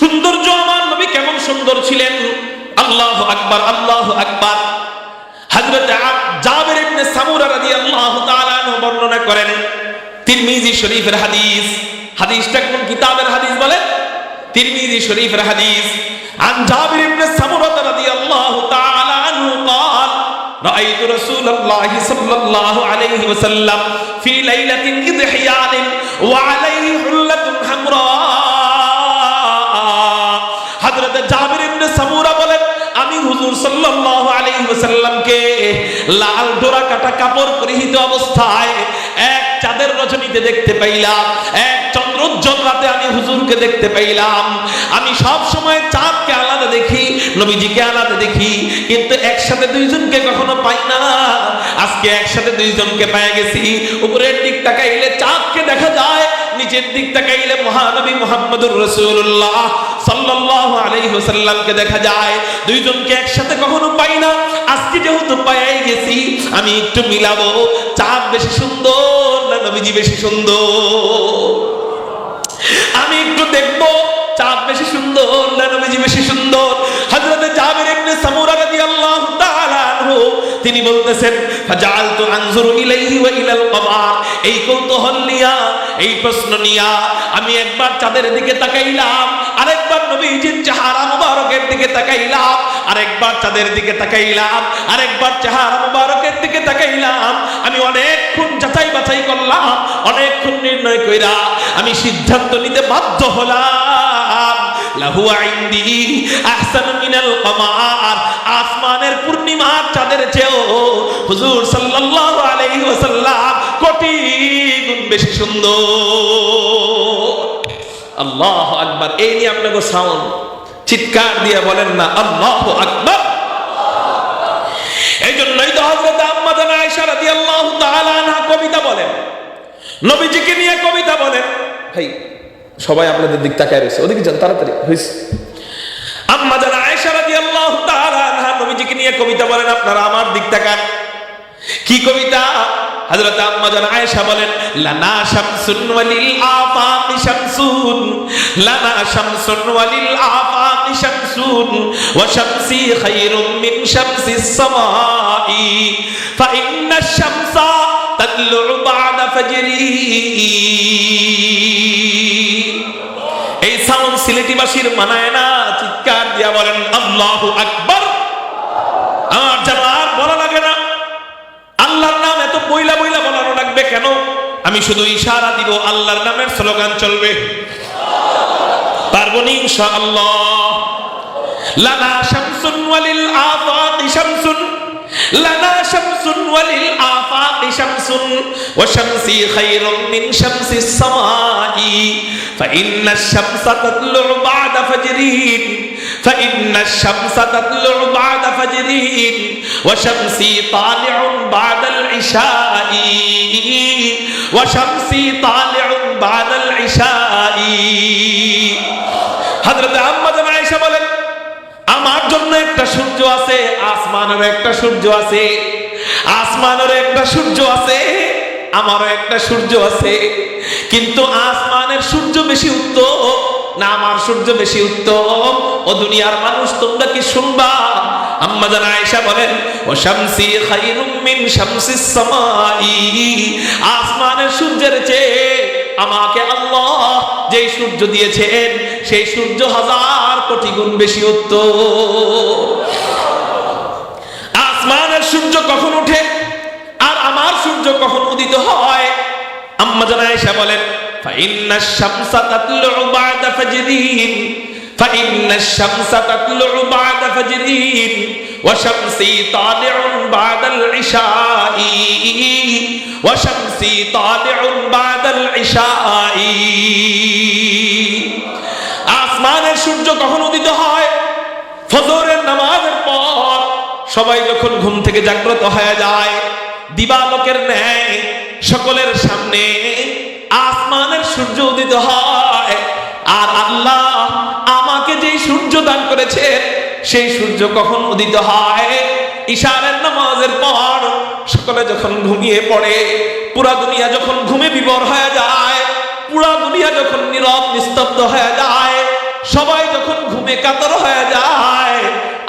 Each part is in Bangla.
সৌন্দর্য আমার নবী কেমন সুন্দর ছিলেন আল্লাহ আকবার আল্লাহ আকবার হযরত জাবির ইবনে সামুরা রাদিয়াল্লাহু তাআলা আনহু বর্ণনা করেন তিরমিজি শরীফের হাদিস হাদিসটা কোন কিতাবের হাদিস বলে তিরমিজি শরীফের হাদিস عن جابر بن سمرة رضي الله تعالى عنه قال رأيت رسول الله صلى الله عليه وسلم في ليلة إضحيان وعليه حلة حمراء ওয়াসাল্লামকে লাল ডোরা কাটা কাপড় পরিহিত অবস্থায় এক চাঁদের রজনীতে দেখতে পাইলাম এক চন্দ্রোজ্জ্বল রাতে আমি হুজুরকে দেখতে পাইলাম। আমি সব সময় চাঁদকে আলাদা দেখি, নবীজিকে আলাদা দেখি, কিন্তু একসাথে দুইজনকে কখনো পাই না। আজকে একসাথে দুইজনকে পেয়ে গেছি। উপরের দিক তাকাইলে চাঁদকে দেখা যায়, নিচের দিক তাকাইলে মহানবী মুহাম্মদুর রাসূলুল্লাহ সাল্লাল্লাহু আলাইহি ওয়াসাল্লামকে দেখা যায়। দুইজনকে একসাথে কখনো পাই না। আজকে যেহেতু পাই গেছি, আমি একটু মিলাবো। চাঁদ বেশি সুন্দর না নবীজি বেশি সুন্দর? দেখব। চাঁদ বেশি সুন্দর না নবীজি বেশি সুন্দর। হযরত জাবির ইবনে সামুরা রাদিয়াল্লাহু তাআলা আনহু, তিনি বলতেছেন ফাজালতু আনজুরু ইলাইহি ওয়া ইলাল কমার। এই কৌতূহল নিয়া, এই প্রশ্ন নিয়া, আমি একবার চাঁদের দিকে তাকাইলাম, আরেকবার নবীজির চেহারা মুবারকের দিকে তাকাইলাম, আরেকবার চাঁদের দিকে তাকাইলাম, আরেকবার চেহারা মুবারকের দিকে তাকাইলাম। আমি যাচাই বাছাই করলাম, অনেকক্ষণ নির্ণয় কইরা আমি সিদ্ধান্ত নিতে বাধ্য হলাম। আসমানের পূর্ণিমার চাঁদের কোটি গুণ বেশি সুন্দর। আল্লাহ এই নিয়ে আপনাকে সাউন্ড। চিৎকার দিয়ে বলেন না, আল্লাহ আকবার। এই জন্যই তো হযরত আনহা কবিতা বলেন। নবীজিকে নিয়ে কবিতা বলেন। ভাই, সবাই আপনাদের দিক তাকায় রয়েছে, ওদিকে যান, তাড়াতাড়ি হইছে আম্মা জান আয়েশা রাদিয়াল্লাহু তাআলা আনহা নবীজিকে নিয়ে কবিতা বলেন, আপনারা আমার দিক তাকান। কি কবিতা? হযরত আম্মা জান আয়েশা বলেন লানা শামসুন ওয়ালিল আফাকি শামসুন লানা শামসুন ওয়ালিল আফাকি শামসুন ওয়া শামসি খায়রুম মিন শামসিস সামাই ফা ইন্না শামসা তাতলু বা'দা ফাজরি এই সাউন্ড সিলেটিবাসীর মানায় না, চিৎকার দিয়া বলেন, আল্লাহু আকবার। আমার যেন আর বলা লাগে না আল্লাহর নাম এত বইলা বইলা বলানো লাগবে কেন আমি শুধু ইশারা দিব আল্লাহর নামের স্লোগান চলবে পারবো নি ইনশাআল্লাহ লানা শামসুন ওয়ালিল আফাকি শামসুন লানা শামসুন ওয়ালিল আফাকি শামসুন ওয়া শামসি খায়রুম মিন শামসিস সামাই فإن الشمس تطلع بعد فجرين فإن الشمس تطلع بعد فجرين وشمسي طالع بعد العشاء وشمسي طالع بعد العشاء হযরত আম্মা জান আয়েশা বলেন আমার জন্য একটা সূর্য আছে আসমানের একটা সূর্য আছে আসমানের একটা সূর্য আছে আমারও একটা সূর্য আছে, কিন্তু আসমানের সূর্য বেশি উত্তম, না আমার সূর্য বেশি উত্তম। ও দুনিয়ার মানুষ, তোমরা কি শুনবা? আম্মা বলেন, ও শামসি মিন আসমানের সূর্যের চেয়ে আমাকে আল্লাহ যেই সূর্য দিয়েছেন, সেই সূর্য হাজার কোটি গুণ বেশি আসমানের সূর্য কখন আমার সূর্য কখন উদিত হয়? আম্মা জান আয়েশা বলেন, ফাইন্না শামসা তাতলু বা'দা ফাজরিন, ফাইন্না শামসা তাতলু বা'দা ফাজরিন, ওয়া শামসি তালিউন বা'দাল ইশাই, ওয়া শামসি তালিউন বা'দাল ইশাই। আসমানের সূর্য কখন উদিত হয়? ফজরের নামাজের পর সবাই যখন ঘুম থেকে জাগ্রত হয়ে যায় দিবালোকের ন্যায় সকলের সামনে আসমানের সূর্য উদিত হয়। আর আল্লাহ আমাকে যেই সূর্য দান করেছে, সেই সূর্য কখন উদিত হয়? ইশারের নামাজের পর সকলে যখন ঘুমিয়ে পড়ে, পুরা দুনিয়া যখন ঘুমে বিবর হয়ে যায়, পুরা দুনিয়া যখন নীরব নিস্তব্ধ হয়ে যায়, সবাই যখন ঘুমে কাতর হয়ে যায়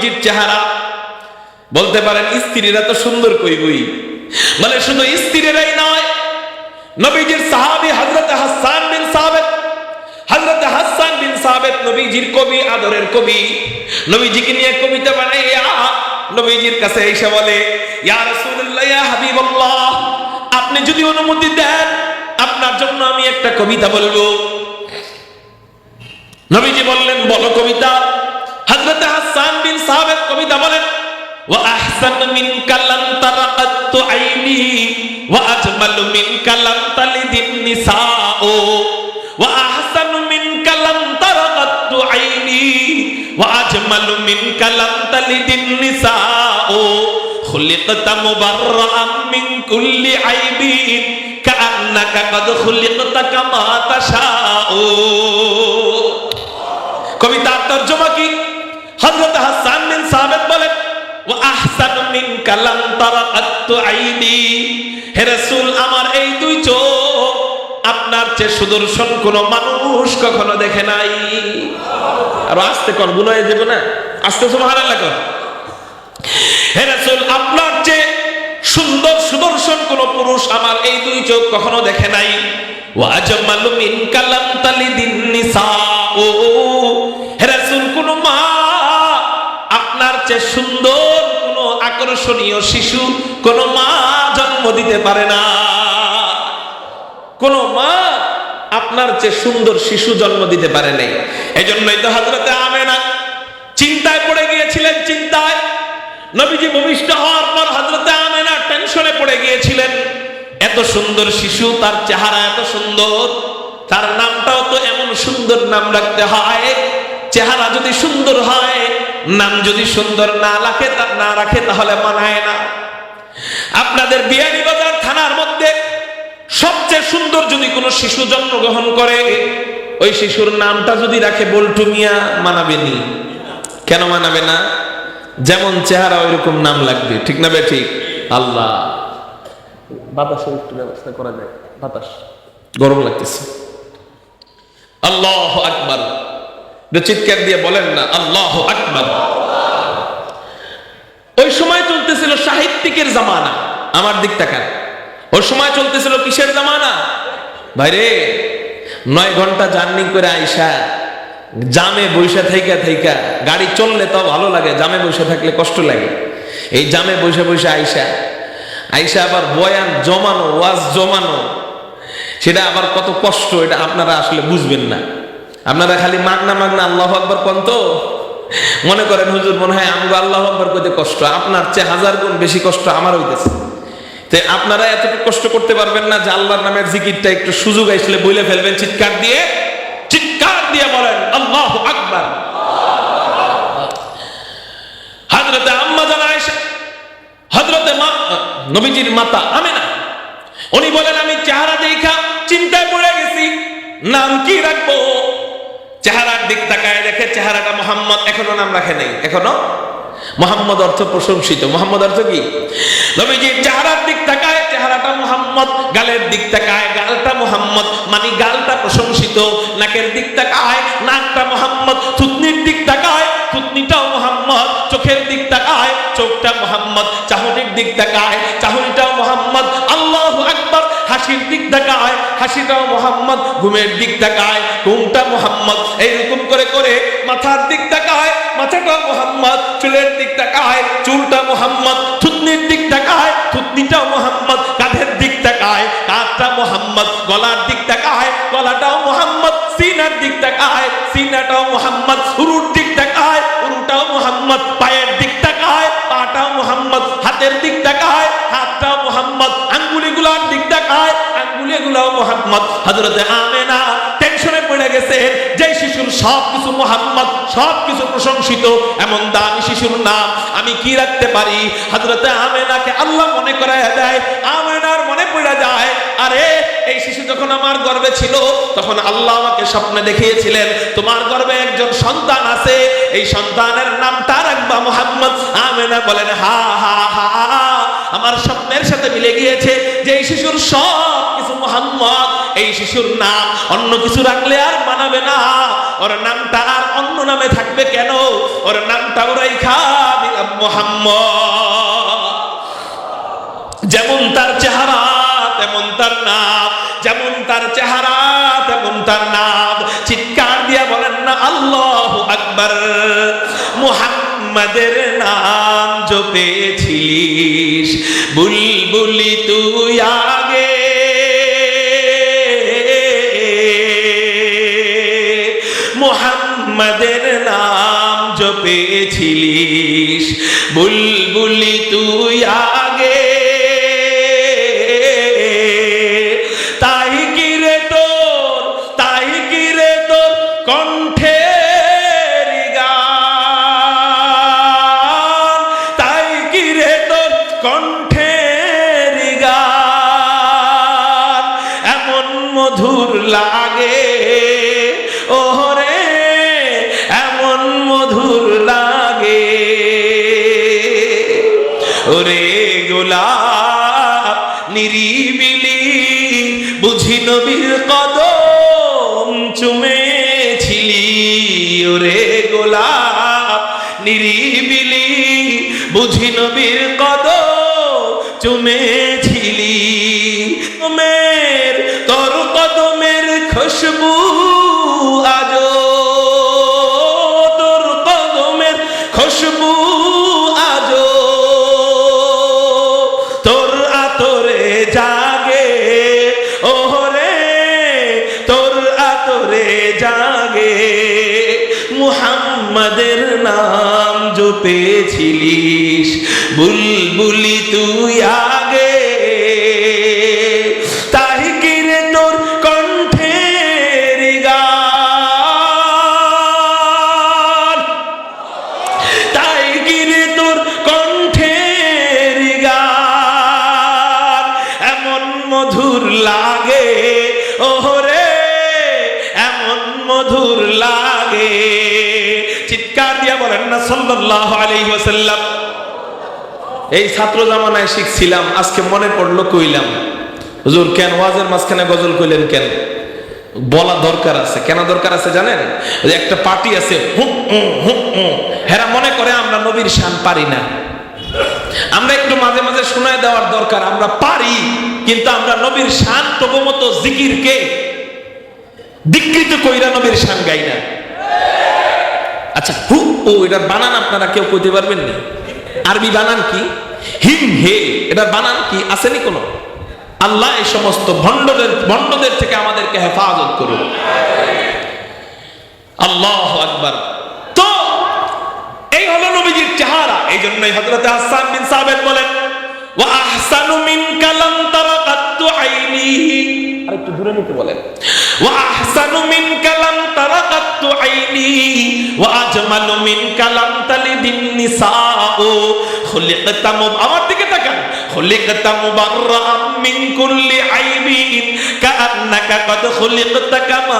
নবীজির চেহারা। বলতে পারেন, স্ত্রীরা তো সুন্দর কইবই মানে শুধু স্ত্রীরাই নয়, নবীজির সাহাবী হযরত হাসান বিন সাবিত, হযরত হাসান বিন সাবিত নবীজির কবি, আদরের কবি। নবীজিকে নিয়ে কবিতা বানাইয়া নবীজির কাছে এসে বলে, ইয়া রাসূলুল্লাহ, ইয়া হাবিবাল্লাহ, আপনি যদি অনুমতি দেন, আপনার জন্য আমি একটা কবিতা বলব। নবীজি বললেন, বলো কবিতা। হাসান বিন সাবিত কবিতা বলেন ওয়া আহসান মিনকা লাম তারাকাতু আইনি ওয়া আজমালু মিনকা লাম তালিদিন নিসাও ওয়া আহসানু মিনকা লাম তারাকাতু আইনি ওয়া আজমালু মিনকা লাম তালিদিন নিসাও خلقت مبرأ من كل عيب كأنك قد خلقت كما تشاء কবিতার তর্জমা কি হযরত হাসান বিন সাবিত বলেন ওয়া আহসানু মিন কালাম তারাকাতু আইনি হে রাসূল, আমার এই দুই চোখ, আপনার চেয়ে সুদর্শন কোন মানুষ কখনো দেখে নাই। আর আস্তে কর গুণ হয়ে না। আস্তে, সুবহানাল্লাহ কর। হে রাসূল, আপনার চেয়ে সুন্দর সুদর্শন কোন পুরুষ আমার এই দুই চোখ কখনো দেখে নাই। ওয়া আজমালু মিন কালাম তালিদিন নিসাও হে সুন্দর কোন আকর্ষণীয় শিশু কোন মা জন্ম দিতে পারে না। কোন মা আপনার চেয়ে সুন্দর শিশু জন্ম দিতে পারে নাই। এজন্যই তো হযরতে আমেনা চিন্তায় পড়ে গিয়েছিলেন, চিন্তায়। নবীজি ভূমিষ্ঠ হওয়ার পর হযরতে আমেনা টেনশনে পড়ে গিয়েছিলেন। এত সুন্দর শিশু, তার চেহারা এত সুন্দর, তার নামটাও তো এমন সুন্দর নাম রাখতে হয়। চেহারা যদি সুন্দর হয় নাম যদি সুন্দর না রাখে তা- না রাখে তাহলে মানায় না। আপনাদের বিয়ানীবাজার থানার মধ্যে সবচেয়ে সুন্দর যদি কোনো শিশু জন্মগ্রহণ করে, ওই শিশুর নামটা যদি রাখে বল্টু মিয়া মানাবেনি কেন মানাবে না? যেমন চেহারা ওইরকম নাম লাগবে, ঠিক না বে ঠিক? আল্লাহ। বাতাসের একটু ব্যবস্থা করা যায়, বাতাস। গরম লাগতেছে। আল্লাহ আকবার। চিৎকার দিয়ে বলেন না, আল্লাহ আকবার। ওই সময় চলতেছিল সাহিত্যিকের জামানা। আমার দিক তাকান ওই সময় চলতেছিল কিসের জামানা? ভাইরে, নয় ঘণ্টা জার্নি করে আইসা, জামে বৈশা থাইকা থাইকা, গাড়ি চললে তো ভালো লাগে, জামে বসে থাকলে কষ্ট লাগে। এই জামে বসে বসে আইসা আইসা আবার বয়ান জমানো, ওয়াজ জমানো, সেটা আবার কত কষ্ট, এটা আপনারা আসলে বুঝবেন না। আপনারা খালি মাগনা মাগনা আল্লাহ আকবর কোন তো? মনে করেন হুজুর মনে হয় আমগো আল্লাহ আকবর কইতে কষ্ট, আপনার চেয়ে হাজার গুণ বেশি কষ্ট আমার হইতেছে। আপনারা এতটুকু কষ্ট করতে পারবেন না যে আল্লাহর নামের জিকিরটা একটু সুযোগ আসলে বলে ফেলবেন, চিৎকার দিয়ে চিৎকার দিয়ে বলেন, আল্লাহ আকবার। হাজরতে আম্মা জানা আয়েশা হজরতে মা, নবীজির মাতা আমেনা, উনি বলেন, আমি চেহারা দেখা চিন্তায় পড়ে গেছি, নাম কি রাখব? চেহারার দিক তাকায় দেখে চেহারাটা মোহাম্মদ এখনও নাম রাখে নাই, এখনও? মোহাম্মদ অর্থ প্রশংসিত। মোহাম্মদ অর্থ কি? নবীজির চেহারার দিক তাকায়, চেহারাটা মোহাম্মদ, গালের দিক তাকায়, গালটা মোহাম্মদ মানে গালটা প্রশংসিত, নাকের দিক তাকায়, নাকটা মোহাম্মদ, থুতনির দিক তাকায়, থুতনিটাও মোহাম্মদ, চোখের দিক তাকায়, চোখটা মোহাম্মদ, চাহনির দিক তাকায়, চাহনিটাও মোহাম্মদ, আল্লাহ আকবার, হাসির দিক তাকায় হাসিটাও মোহাম্মদ, ঘুমের দিক তাকায়, ঘুমটা মোহাম্মদ। এইরকম করে করে মাথার দিক তাকায় মাথাটাও মোহাম্মদ, চুলের দিক তাকায়, চুলটা মোহাম্মদ, থুতনির দিক তাকায়, থুতনিটাও মোহাম্মদ, কাঁধের দিক তাকায়, কাঁধটা মোহাম্মদ, গলার দিক তাকায়, গলাটাও মোহাম্মদ, সিনার দিক তাকায়, সিনাটাও মোহাম্মদ উরুর দিক তাকায়, উরুটাও মোহাম্মদ, পায়ের দিক তাকায়, পাটাও মোহাম্মদ, হাতের দিক তাকায়। আরে, এই শিশু যখন আমার গর্ভে ছিল, তখন আল্লাহ আমাকে স্বপ্নে দেখিয়েছিলেন, তোমার গর্ভে একজন সন্তান আছে, এই সন্তানের নামটা রাখবা মোহাম্মদ। আমেনা বলেন, হা হা হা। আমার স্বপ্নের সাথে মিলে গিয়েছে। যে এই শিশুর সব কিছু মোহাম্মদ, এই শিশুর নাম অন্য কিছু রাখলে আর মানাবে না। ওর নামটা আর অন্য নামে থাকবে কেন? ওর নামটা ওরাই খাবি মোহাম্মদ। যেমন তার চেহারা, তেমন তার নাম। যেমন তার চেহারা, তেমন তার নাম। চিৎকার দিয়া বলেন না, আল্লাহ আকবার। মুহাম্মাদের নাম জপেছিলিস। বুলবুলি তুই আগে। মোহাম্মদের নাম জপেছিলিস। বুলবুলি তুই আগে মধুর লাগে। ওরে এমন মধুর লাগে। ওরে গোলাপ নিরিবিলি বুঝি নবীর মুহাম্মাদের নাম জপেছিলিস। বুলবুলি তুই আগে না সাল্লাল্লাহু এই ছাত্র জামানায় শিখছিলাম, আজকে মনে পড়ল কইলাম, হুজুর, কেন ওয়াজের মাঝখানে গজল কইলেন কেন? বলা দরকার আছে। কেন দরকার আছে জানেন? যে একটা পার্টি আছে হেরা মনে করে, আমরা নবীর শান পারি না। আমরা একটু মাঝে মাঝে শোনায় দেওয়ার দরকার, আমরা পারি, কিন্তু আমরা নবীর শান তবু মতো জিকিরকে বিকৃত কইরা নবীর শান গাই না। আচ্ছা হু, ও, এটার বানান আপনারা কেউ কইতে পারবেন না? আরবি বানান কি? হিম, হে, এটার বানান কি? আসেনি কোনো? আল্লাহ এই সমস্ত ভণ্ডদের ভণ্ডদের থেকে আমাদেরকে হেফাজত করুন আল্লাহ আকবার। তো, এই হলো নবীজির চেহারা। এই জন্যই হযরতে হাসান বিন সাবেত বলেন, ওয়া আহসানু মিন কালাম তারাকাতু আইনি আরেকটু দূরে নিতে বলেন। মিন কালাম তারাকাতু আইনি ওয়া আজমালু মিন কালাম তালিদিন আমার দিকে তাকান। আইবিন কাআন্নাকা কদ খুলিকতা কামা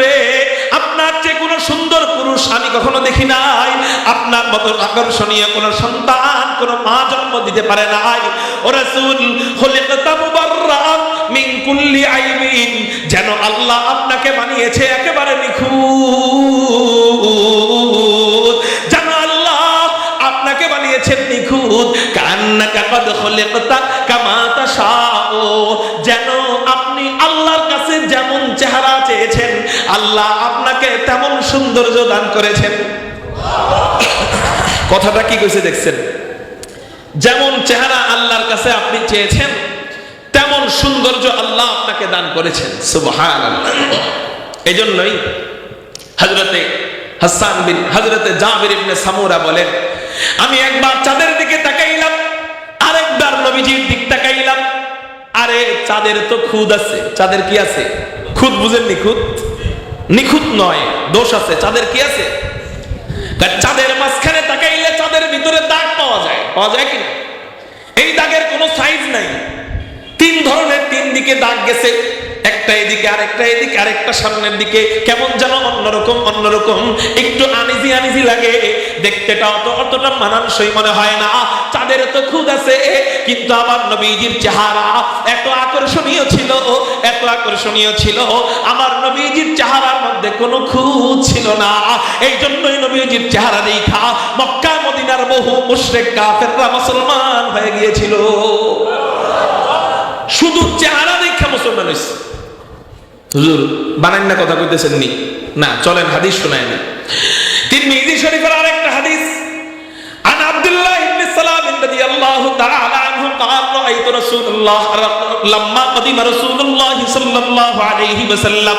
রে, আপনার যে কোনো সুন্দর পুরুষ আমি কখনো দেখি নাই। আপনার মতো আকর্ষণীয় কোন সন্তান কোন মা জন্ম দিতে পারে নাই। ও রাসূল খুলিকতা মুবাররাম মিন কুল্লি আইবিন যেন আল্লাহ আপনাকে বানিয়েছে একেবারে নিখুঁত। যেন আল্লাহ আপনাকে বানিয়েছেন নিখুঁত। যেন আপনি আল্লাহর কাছে যেমন চেহারা চেয়েছেন, আল্লাহ আপনাকে তেমন সৌন্দর্য দান করেছেন। কথাটা কি কইছে দেখছেন? যেমন চেহারা আল্লাহর কাছে আপনি চেয়েছেন সৌন্দর্য আল্লাহ আপনাকে দান করেছেন। সুবহানাল্লাহ। এই জন্যই হজরতে হাসান বিন হজরতে জাবির ইবনে সামুরা বলেন, আমি একবার চাঁদের দিকে তাকাইলাম, আরেকবার নবীজির দিক তাকাইলাম। আরে, চাঁদের তো খুদ আছে। চাঁদের কি আছে? খুদ বুঝেন নিখুঁত নিখুঁত নয়, দোষ আছে। চাঁদের কি আছে? চাঁদের মাঝখানে তাকাইলে চাঁদের ভিতরে দাগ পাওয়া যায়। পাওয়া যায় কিনা এই দাগের কোনো সাইজ নাই। ধরনের তিন দিকে দাগ গেছে। একটা এদিকে, আরেকটা এদিকে, আরেকটা সামনের দিকে। কেমন যেন অন্যরকম অন্যরকম। একটু আনিজি আনিজি লাগে। দেখতেটা অত অতটা মানানসই মনে হয় না। চাঁদের তো খুদ আছে, কিন্তু আমার নবীজির চেহারা এত আকর্ষণীয় ছিল, এত আকর্ষণীয় ছিল। আমার নবীজির চেহারার মধ্যে কোনো খুঁত ছিল না। এই জন্যই নবীজির চেহারা দেখা মক্কা, মদিনার বহু মুশরিক কাফেররা মুসলমান হয়ে গিয়েছিল। শুধু চেহারা দেখা মুসলমান হয়েছে হুজুর বানান না কথা কইতেছেন নি না চলেন হাদিস শোনায় না তিন মিহিদি শরীফের আরেকটা হাদিস عن عبد الله بن سلام رضي الله تعالى عنه قال رأيت رسول الله لما قدم رسول الله صلى الله عليه وسلم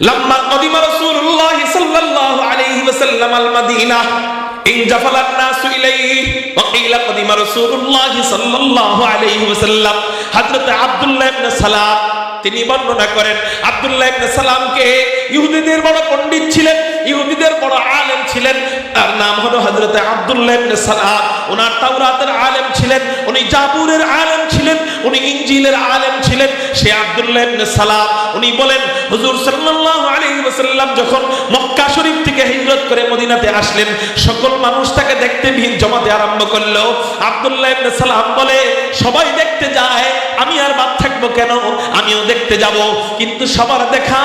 لما قدم رسول الله صلى الله عليه وسلم المدينة তিনি বর্ণনা করেন, আব্দুল্লাহ ইবনে সালামকে ইহুদিদের বড় পণ্ডিত ছিলেন, ইহুদিদের বড় আলেম ছিলেন। তার নাম হলো হযরত আবদুল্লাহ ইবনে সালাম। ওনার তাওরাতের আলেম ছিলেন, উনি জাবুরের আলেম ছিলেন, উনি ইনজিলের আলেম ছিলেন সে আব্দুল্লাহ ইবনে সালাম। উনি বলেন, হুজুর সাল্লাল্লাহু আলাইহি ওয়াসাল্লাম যখন মক্কা শরীফ থেকে হিজরত করে মদিনাতে আসলেন, সকল মানুষ তাকে দেখতে ভিড় জমাতে আরম্ভ করল। আব্দুল্লাহ ইবনে সালাম বলে, সবাই দেখতে যায়, আমি আর বাদ থাকব কেন? আমিও দেখতে যাব। কিন্তু সবার দেখা,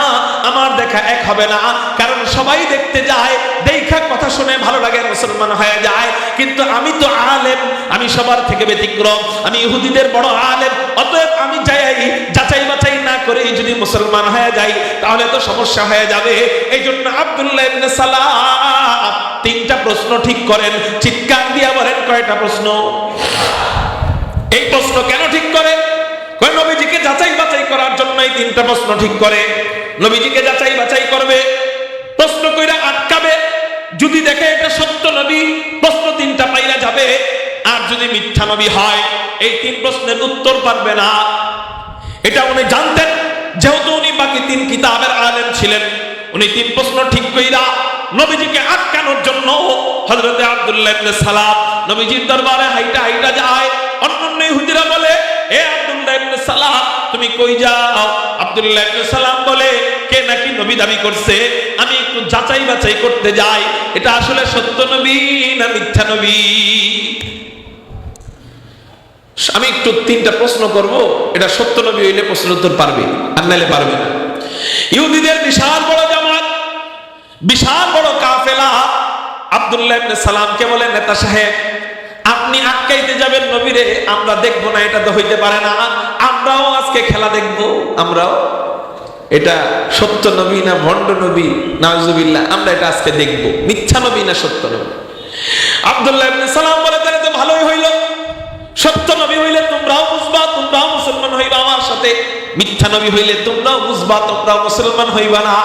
আমার দেখা এক হবে না। কারণ সবাই দেখতে যায়, দেখা কথা শুনে ভালো লাগে, মুসলমান হয়ে যায়। কিন্তু আমি তো আলেম, আমি সবার থেকে ব্যতিক্রম, আমি ইহুদিদের বড় আলেম, অতএব আমি যাই, যাচাই বাছাই না করে যদি মুসলমান হয়ে যাই, তাহলে তো সমস্যা হয়ে যাবে। এই জন্য আব্দুল্লাহ ইবনে তিনটা প্রশ্ন ঠিক করেন, চিৎকার দিয়া বলেন কয়টা প্রশ্ন? এই প্রশ্ন কেন ঠিক করে কয়, নবীজিকে যাচাই বাছাই করার জন্য এই তিনটা প্রশ্ন ঠিক করে। নবীজিকে যাচাই বাছাই করবে। প্রশ্ন কইরা আটকাবে। যদি দেখে এটা সত্য নবী, প্রশ্ন তিনটা পাইরা যাবে। আর যদি মিথ্যা নবী হয়, এই তিন প্রশ্নের উত্তর পারবে না। এটা উনি জানতেন, যেহেতু উনি বাকি তিন কিতাবের আলেম ছিলেন। উনি তিন প্রশ্ন ঠিক কইরা নবীজিকে আটকানোর জন্য হযরতে আব্দুল্লাহ ইবনে সালাম নবীজির দরবারে হাইটা হাইটা যায়। অন্যান্য ইহুদিরা বলে, এ আব্দুল্লাহ ইবনে সালাম তুমি কই যাও? আব্দুল্লাহ ইবনে সালাম বলে কে নাকি নবী দাবি করছে? আমি একটু যাচাই বাছাই করতে যাই। এটা আসলে সত্য নবী না মিথ্যা নবী? আমি একটু তিনটা প্রশ্ন করব। এটা সত্য নবী হইলে প্রশ্নের উত্তর পারবে, আর নাইলে পারবে না। ইহুদিদের বিশাল বড় জামাত, বিশাল বড় কাফেলা। আব্দুল্লাহ ইবনে সালামকে বলে, নেতা সাহেব, আপনি আটকাইতে যাবেন নবীরে, আমরা দেখব না, এটা তো হইতে পারে না। আমরাও আজকে খেলা দেখব, আমরাও এটা সত্য নবী না ভণ্ড নবী? নাজুবিল্লাহ আমরা এটা আজকে দেখব। মিথ্যা নবী না সত্য নবী? আবদুল্লাহ সালাম বলে, তাহলে তো ভালোই হইল। সত্য নবী হইলে তোমরাও বুঝবা, তোমরাও মুসলমান হইবা আমার সাথে। মিথ্যা নবী হইলে তোমরাও বুঝবা মুসলমান হইবা না।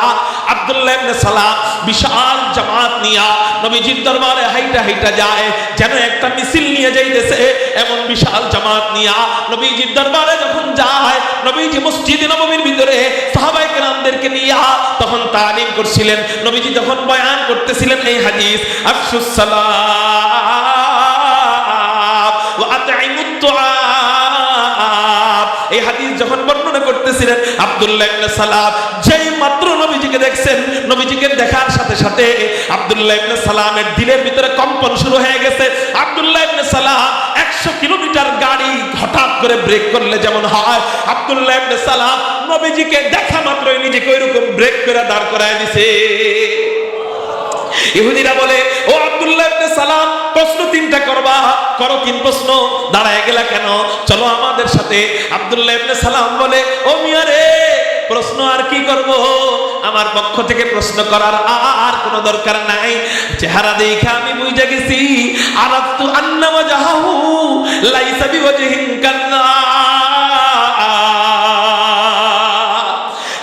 আব্দুল্লাহ ইবনে সালাম বিশাল জামাত নিয়া নবীজির দরবারে হাইটা হাইটা যায়, যেন একটা মিছিল নিয়ে যাইতেছে। এমন বিশাল জামাত নিয়া নবীজির দরবারে যখন যায়, নবীজি মসজিদে নববীর ভিতরে সাহাবাই কেরামদেরকে নিয়া তখন তালিম করছিলেন। নবীজি যখন বয়ান করতেছিলেন এই হাদিস, আফসুস সালাম হাদিস যখন বর্ণনা করতেছিলেন, আব্দুল্লাহ ইবনে সালাম যেই মাত্র নবীজিকে দেখছেন, নবীজিকে দেখার সাথে সাথে আব্দুল্লাহ ইবনে সালামের দিলের ভিতরে কম্পন শুরু হয়ে গেছে। আব্দুল্লাহ ইবনে সালাম 100 কিলোমিটার গাড়ি হঠাৎ করে ব্রেক করলে যেমন হয়, আব্দুল্লাহ ইবনে সালাম নবীজিকে দেখা মাত্রই নিজেকে ওইরকম ব্রেক করে দাঁড় করায় দিছে। ইহুদিরা বলে, ও আব্দুল্লাহ ইবনে সালাম, প্রশ্ন তিনটা করবা। করো তিন প্রশ্ন, দাঁড়ায় গেলা কেন? চলো আমাদের সাথে। আব্দুল্লাহ ইবনে সালাম বলে, ও মিয়া রে, প্রশ্ন আর কি করব? আমার পক্ষ থেকে প্রশ্ন করার আর কোনো দরকার নাই। চেহারা দেখে আমি বুঝে গেছি, আরাফতু আন্নামা জাহাহু লাইসা বিওয়াজহিন কান্না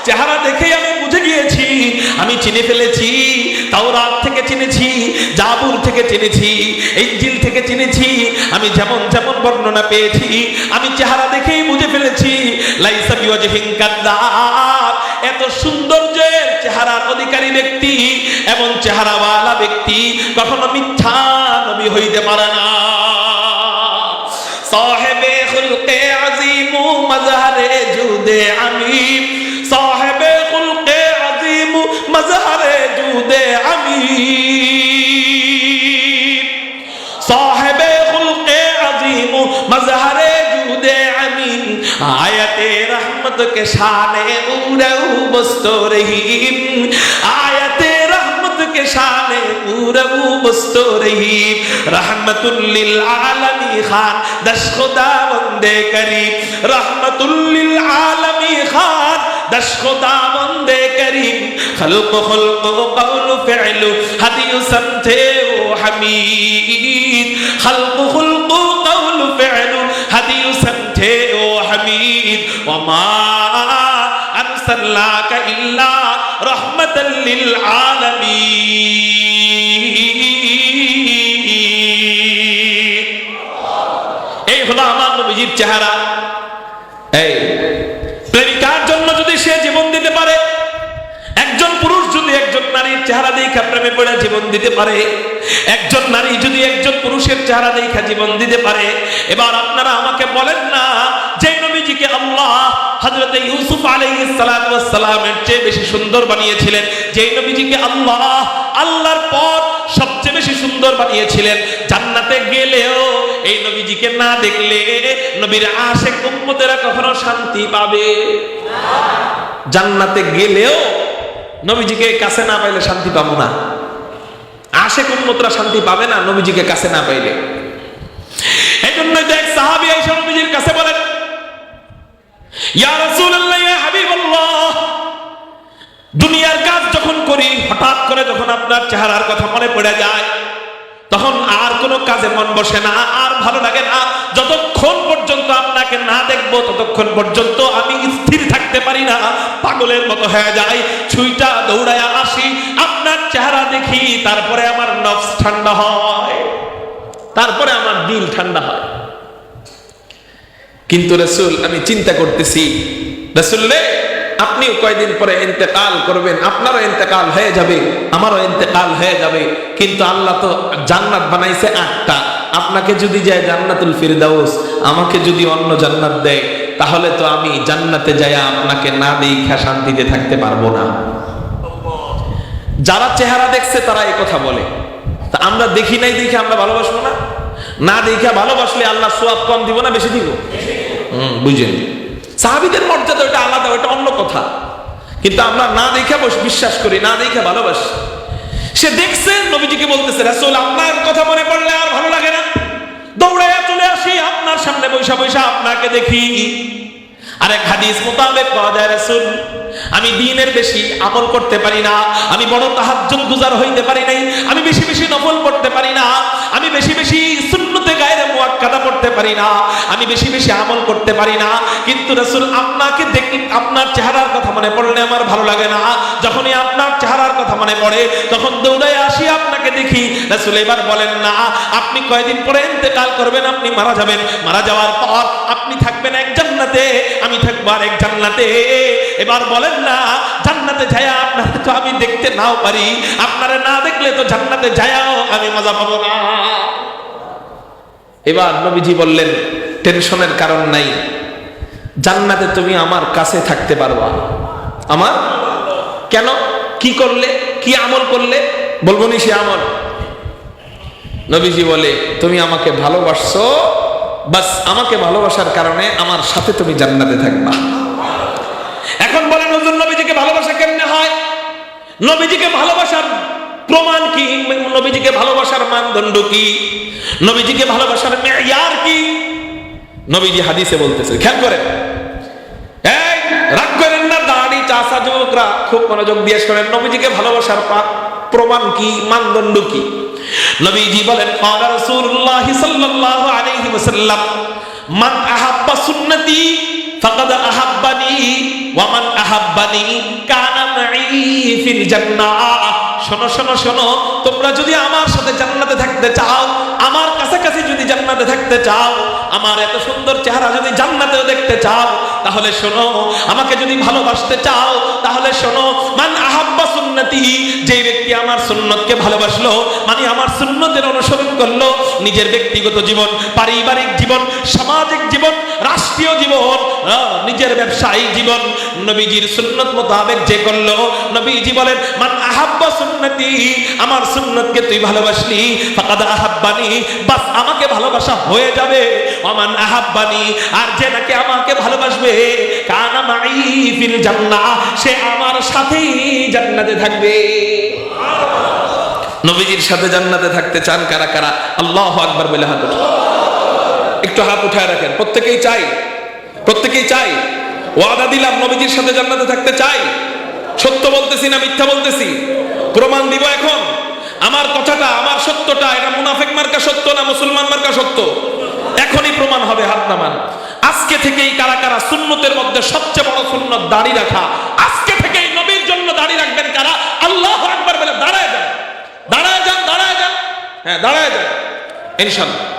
চেহারা দেখেই আমি বুঝে গিয়েছি, আমি চিনে ফেলেছি। থেকে চিনেছি ইনজিল থেকে চিনেছি, আমি যেমন যেমন বর্ণনা পেয়েছি, আমি চেহারা দেখেই বুঝে ফেলেছি, লাইসা বিওয়াজহিন কাদ্দাব এত সৌন্দর্যের চেহারার অধিকারী ব্যক্তি, এমন চেহারাওয়ালা ব্যক্তি কখনো মিথ্যা নবী হইতে পারে না। সাহেবে খুলকে আজিম মজহারে জুদে আমিম সাহেবে খুলকে আজিম মজহারে জুদে আমিম মজহারে জুদে আমিন, আয়াতে রহমতকে শানে উড়ে বস্ত রহিম। আয়াতে রহমতকে শানে উড়ে বস্ত রহিম। রহমতুল্লিল আলমী খান, দশ খোদা বন্দে করিম। রহমতুল্লিল আলমী খান, দশ খোদা বন্দে করিম। خلق خلق قول فعل هدي ও حميد خلق خلق الفعل هدي سمجھے او حمید وما أرسلناك إلا رحمة للعالمين এই হলো আমার নবীজির চেহারা। এই প্রেমিকার জন্য যদি সে জীবন দিতে পারে, একজন পুরুষ যদি একজন নারীর চেহারা দেখে প্রেমে পড়ে জীবন দিতে পারে একজন নারী যদি একজন পুরুষের চেহারা দেখা জীবন দিতে পারে, এবার আপনারা আমাকে বলেন না যে নবীজিকে আল্লাহ হযরত ইউসুফ আলাইহিস সালাতু সালামের চেয়ে বেশি সুন্দর বানিয়েছিলেন যে নবীজিকে আল্লাহ আল্লাহর পর সবচেয়ে বেশি সুন্দর বানিয়েছিলেন। জান্নাতে গেলেও এই নবীজিকে না দেখলে নবীর আশেক উম্মতেরা কখনো শান্তি পাবে। জান্নাতে গেলেও নবীজিকে কাছে না পাইলে শান্তি পাবো না। আশেক উম্মতরা শান্তি পাবে না, নবীজিকে কাছে না পাইলে। এই জন্য তো এক সাহাবি এসে নবীজির কাছে বলেন দুনিয়ার কাজ যখন করি, হঠাৎ করে যখন আপনার চেহারার কথা মনে পড়ে যায়, তখন আর কোনো কাজে মন বসে না, আর ভালো লাগে না। যতক্ষণ পর্যন্ত আপনাকে না দেখব, ততক্ষণ পর্যন্ত আমি স্থির থাকতে পারি না, পাগলের মতো হয়ে যাই, ছুইটা দৌড়ায় আসি আপনার চেহারা দেখি, তারপরে আমার নফস ঠান্ডা হয়, তারপরে আমার দিল ঠান্ডা হয়। কিন্তু রসুল, আমি চিন্তা করতেছি, রসুল আপনিও কয়দিন পরে ইন্তেকাল করবেন, আপনারও ইন্তেকাল হয়ে যাবে, আমারও ইন্তেকাল হয়ে যাবে, কিন্তু আল্লাহ তো জান্নাত বানাইছে আটটা। আপনাকে যদি যায় জান্নাতুল ফিরদাউস, আমাকে যদি অন্য জান্নাত দেয়, তাহলে তো আমি জান্নাতে যায় আপনাকে না দেখা শান্তিতে থাকতে পারব না। যারা চেহারা দেখছে তারা এই কথা বলে। তা আমরা দেখি নাই দেখে আমরা ভালোবাসবো না? না দেখে ভালোবাসলে আল্লাহ সোয়াব কম দিব না বেশি দিব? হুম, বুঝেন। সাহাবিদের মর্যাদা ওটা আলাদা ওটা অন্য কথা। কিন্তু আমরা না দেখে বস বিশ্বাস করি, না দেখে ভালোবাসি। সে দেখছে, নবীজিকে বলতেছে, রাসূল, আপনার কথা মনে পড়লে আর ভালো লাগে না। দৌড়াইয়া চলে আসি, আপনার সামনে বৈশা বৈশা আপনাকে দেখি। আরেক হাদিস মোতাবেক পাওয়া যায়, রাসূল, আমি দিনের বেশি আমল করতে পারি না, আমি বড় তাহাজ্জুদ গুজার হইতে পারি নাই, আমি বেশি বেশি নফল করতে পারি না, আমি বেশি বেশি সুন্নতে গায়রে মুআক্কাদা পড়তে পারি না, আমি বেশি বেশি আমল করতে পারি না। কিন্তু রাসূল আপনাকে দেখি, আপনার চেহারার কথা মনে পড়লে আমার ভালো লাগে না। যখনই আপনার চেহারার কথা মনে পড়ে, তখন দৌড়ায় আসি আপনাকে দেখি। রাসূল এবার বলেন, না, আপনি কয়দিন পরে ইন্তেকাল করবেন, আপনি মারা যাবেন। মারা যাওয়ার পর আপনি থাকবেন এক জান্নাতে, আমি থাকব আর এক জান্নাতে। এবার বলেন, না, জান্নাতে যায়া আপনাকে তো আমি দেখতে নাও পারি। আপনারা না দেখলে তো জান্নাতে যায়াও আমি মজা পাবো না। এবার নবীজি বললেন, টেনশনের কারণ নাই। জান্নাতে তুমি আমার কাছে থাকতে পারবা। আমার? কেন? কি করলে? কি আমল করলে? বলব নি সে আমল। নবীজি বলে, তুমি আমাকে ভালোবাসছো। বাস, আমাকে ভালোবাসার কারণে আমার সাথে তুমি জান্নাতে থাকবা। এখন বলেন, হুজুর, নবীজিকে ভালোবাসা কেমনে হয়? নবীজিকে ভালোবাসার প্রমাণ কি? নবীজিকে ভালোবাসার মানদণ্ড কি? নবীজিকে ভালোবাসার মেয়ার কি? নবীজি হাদিসে বলতেছে, খেয়াল করেন। এই, রাগ করেন না, দাঁড়ি চাষা যুবকরা, খুব মনোযোগ দিয়ে শোনেন। নবীজিকে ভালোবাসার প্রমাণ কি, মানদণ্ড কি? নবীজি বলেন কালা রাসূলুল্লাহ সাল্লাল্লাহু আলাইহি মান আহাব্বা সুন্নতি, ফাকাদ আহাব্বানি, ওয়া মান আহাব্বানি কানা মাই ফিল জান্নাহ। শোনো শোনো শোনো, তোমরা যদি আমার সাথে জান্নাতে থাকতে চাও, আমার কাছাকাছি যদি জান্নাতে থাকতে চাও, আমার এত সুন্দর চেহারা যদি জান্নাতেও দেখতে চাও, তাহলে শোনো, আমাকে যদি ভালোবাসতে চাও, তাহলে শোনো, মান আহাব্বা সুন্নতি যে ব্যক্তি আমার সুন্নতকে ভালোবাসলো মানে আমার সুন্নতের অনুসরণ করল, নিজের ব্যক্তিগত জীবন, পারিবারিক জীবন, সামাজিক জীবন, রাষ্ট্রীয় জীবন নিজের ব্যবসায়িক জীবন, নবীজির সুন্নত মোতাবেক যে করল, নবীজি বলেন, মান আহাব্বা সুন্নতি, আমার সুন্নতকে তুই ভালোবাসলি, ফাকাদ আহাব্বানি, বাস আমাকে ভালোবাসা হয়ে যাবে। অমান আহাব্বানি, আর যে নাকি আমাকে ভালোবাসবে, কানা মাই ফিল জান্নাহ, সে আমার সাথেই জান্নাতে থাকবে। নবীজির সাথে জান্নাতে থাকতে চান কারা কারা? আল্লাহু আকবার বলে হাত। একটু হাত উঠায় রাখেন। প্রত্যেকেই চাই প্রত্যেকেই চাই। ওয়াদা দিলাম নবীজির সাথে জান্নাতে থাকতে চাই। সত্য বলতেছি না মিথ্যা বলতেছি? প্রমাণ দিব এখন। আমার কথাটা, আমার সত্যটা, এটা মুনাফেক মার্কা সত্য না মুসলমান মার্কা সত্য? এখনই প্রমাণ হবে হাত নামান। আজকে থেকেই কারা কারা সুন্নতের মধ্যে সবচেয়ে বড় সুন্নত দাড়ি রাখা, আজকে থেকেই নবীর জন্য দাড়ি রাখবেন কারা? আল্লাহ আকবার বলে, দাঁড়ায় যান। দাঁড়ায় যান দাঁড়ায় যান। হ্যাঁ দাঁড়ায় যান। ইনশাল্লাহ